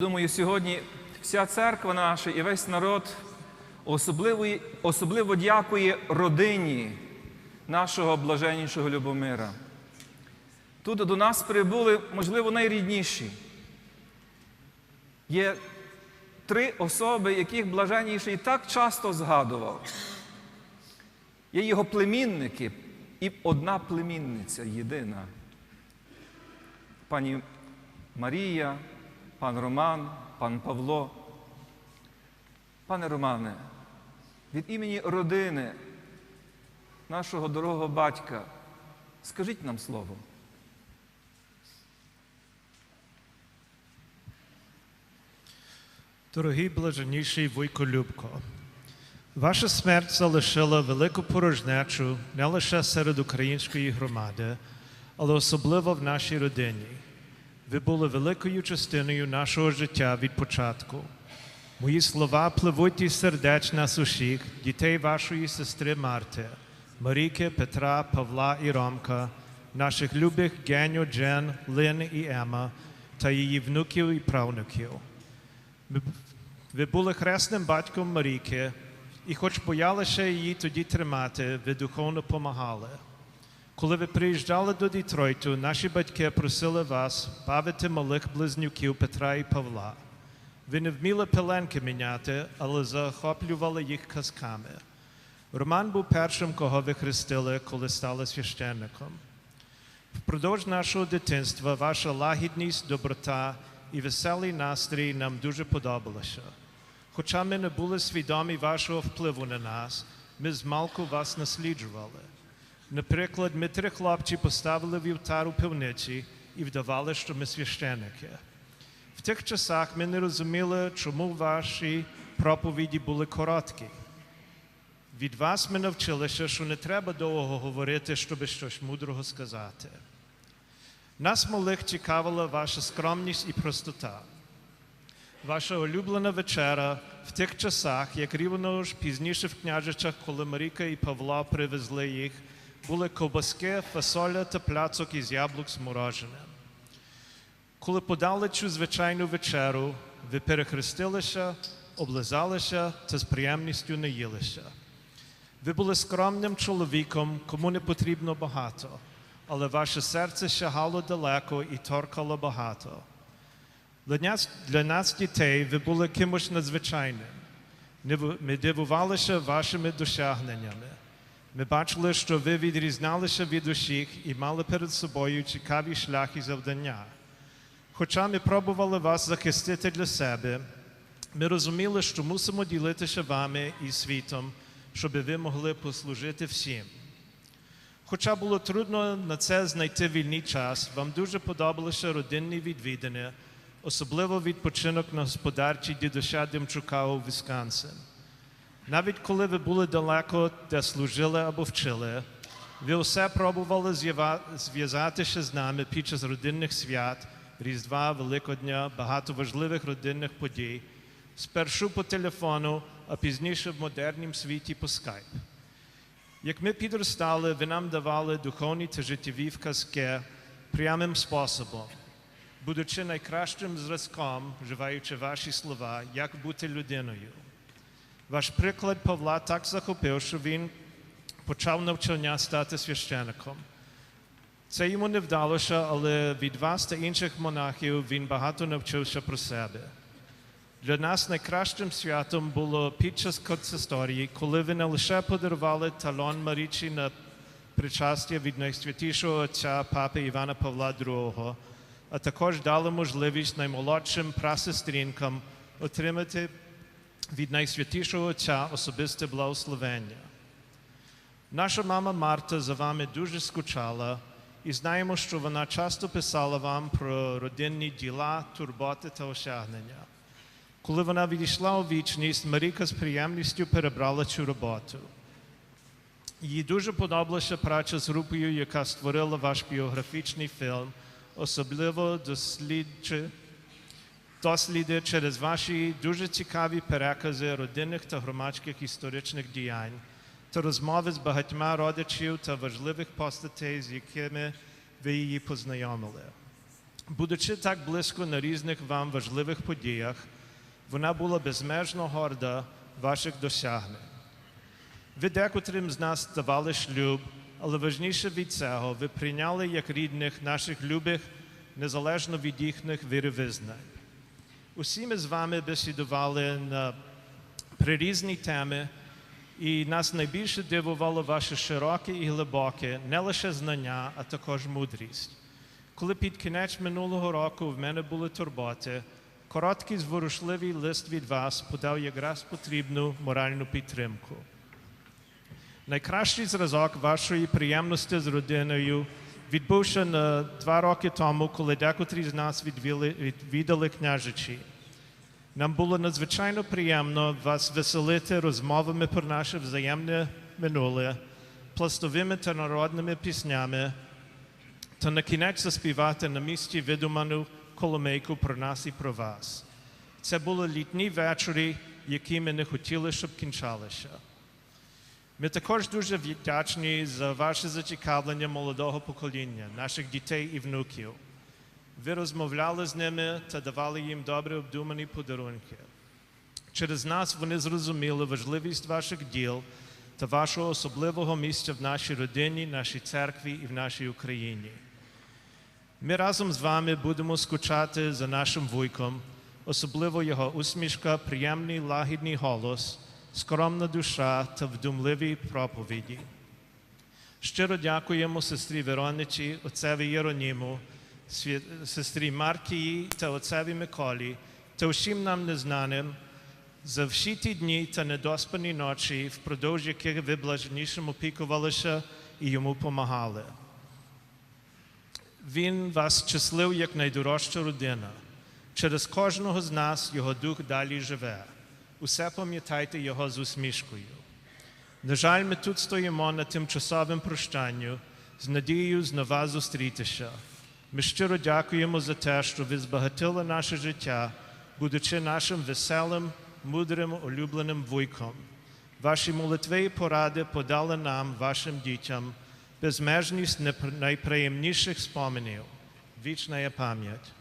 Думаю, сьогодні вся церква наша і весь народ особливо, особливо дякує родині нашого блаженнішого Любомира. Тут до нас прибули, можливо, найрідніші. Є три особи, яких блаженніший так часто згадував. Є його племінники і одна племінниця єдина. Пані Марія, пан Роман, пан Павло. Пане Романе, від імені родини нашого дорогого батька, скажіть нам слово. Дорогий блаженніший Вуйко Любко, ваша смерть залишила велику порожнечу не лише серед української громади, але особливо в нашій родині. Ви були великою частиною нашого життя від початку. Мої слова пливуть із сердеч нас усіх, дітей вашої сестри Марти, Маріки, Петра, Павла і Ромка, наших любих Геню, Джен, Лин і Ема та її внуків і правнуків. Ви- були хресним батьком Марійки, і хоч боялися її тоді тримати, ви духовно помагали. Коли ви приїжджали до Дітройту, наші батьки просили вас бавити малих близнюків Петра і Павла. Ви не вміли пеленки міняти, але захоплювали їх казками. Роман був першим, кого ви хрестили, коли стали священником. Впродовж нашого дитинства ваша лагідність, доброта і веселий настрій нам дуже подобалося. Хоча ми не були свідомі вашого впливу на нас, ми змалку вас насліджували. Наприклад, ми три хлопці поставили вівтар у пивниці і вдавали, що ми священики. В тих часах ми не розуміли, чому ваші проповіді були короткі. Від вас ми навчилися, що не треба довго говорити, щоб щось мудрого сказати. Нас малих цікавила ваша скромність і простота. Ваша улюблена вечера в тих часах, як рівно ж пізніше в княжичах, коли Маріка і Павла привезли їх, були ковбаски, фасоля та пляцок із яблук з мороженим. Коли подали цю звичайну вечеру, ви перехрестилися, облизалися та з приємністю наїлися. Ви були скромним чоловіком, кому не потрібно багато, але ваше серце сягало далеко і торкало багато. Для нас, для нас, дітей, ви були кимось надзвичайним. Ми дивувалися вашими досягненнями. Ми бачили, що ви відрізнялися від усіх і мали перед собою цікаві шляхи завдання. Хоча ми пробували вас захистити для себе, ми розуміли, що мусимо ділитися вами і світом, щоб ви могли послужити всім. Хоча було трудно на це знайти вільний час, вам дуже подобалися родинні відвідини, особливо відпочинок на господарчій дідуся Демчука у Вісконсин. Навіть коли ви були далеко, де служили або вчили, ви усе пробували зв'язатися з нами під час родинних свят, Різдва, Великодня, багато важливих родинних подій, спершу по телефону, а пізніше в модернім світі по скайп. Як ми підростали, ви нам давали духовні та життєві вказки прямим способом, будучи найкращим зразком, вживаючи ваші слова, як бути людиною. Ваш приклад Павла так захопив, що він почав навчання стати священником. Це йому не вдалося, але від вас та інших монахів він багато навчився про себе. Для нас найкращим святом було під час консисторії, коли ви не лише подарували талон Марічі на причастя від найсвятішого отця папи Івана Павла II, а також дали можливість наймолодшим прасестрінкам отримати від найсвятішого отця особисте благословення. Наша мама Марта за вами дуже скучала, і знаємо, що вона часто писала вам про родинні діла, турботи та осягнення. Коли вона відійшла у вічність, Маріка з приємністю перебрала цю роботу. Їй дуже подобалася праця з групою, яка створила ваш біографічний фільм, особливо досліджуючи досліди через ваші дуже цікаві перекази родинних та громадських історичних діянь та розмови з багатьма родичів та важливих постатей, з якими ви її познайомили. Будучи так близько на різних вам важливих подіях, вона була безмежно горда ваших досягнень. Ви декотрим з нас давали шлюб, але важніше від цього, ви прийняли як рідних наших любих, незалежно від їхніх віровизнань. Усі ми з вами бесідували на прирізні теми, і нас найбільше дивувало ваше широке і глибоке не лише знання, а також мудрість. Коли під кінець минулого року в мене були турботи, короткий зворушливий лист від вас подав якраз потрібну моральну підтримку. Найкращий зразок вашої приємності з родиною відбувся на два роки тому, коли декотрі з нас відвіли- відвідали княжичі. Нам було надзвичайно приємно вас веселити розмовами про наше взаємне минуле, пластовими та народними піснями, та на кінець заспівати на місці видуману коломейку про нас і про вас. Це були літні вечори, які ми не хотіли, щоб кінчалися. Ми також дуже вдячні за ваше зацікавлення молодого покоління, наших дітей і внуків. Ви розмовляли з ними та давали їм добре обдумані подарунки. Через нас вони зрозуміли важливість ваших діл та вашого особливого місця в нашій родині, нашій церкві і в нашій Україні. Ми разом з вами будемо скучати за нашим вуйком, особливо його усмішка, приємний лагідний голос, скромна душа та вдумливі проповіді. Щиро дякуємо сестрі Вероничі, отцеві Єроніму, сестрі Маркії та отцеві Миколі та усім нам незнаним за всі ті дні та недоспані ночі, впродовж яких ви блаженнішим опікувалися і йому помагали. Він вас щаслив як найдорожча родина. Через кожного з нас його дух далі живе. Усе пам'ятайте його з усмішкою. На жаль, ми тут стоїмо на тимчасовим прощанню з надією знова зустрітися. Ми щиро дякуємо за те, що ви збагатили наше життя, будучи нашим веселим, мудрим, улюбленим вуйком. Ваші молитви і поради подали нам, вашим дітям, безмежність найприємніших споменів. Вічна пам'ять.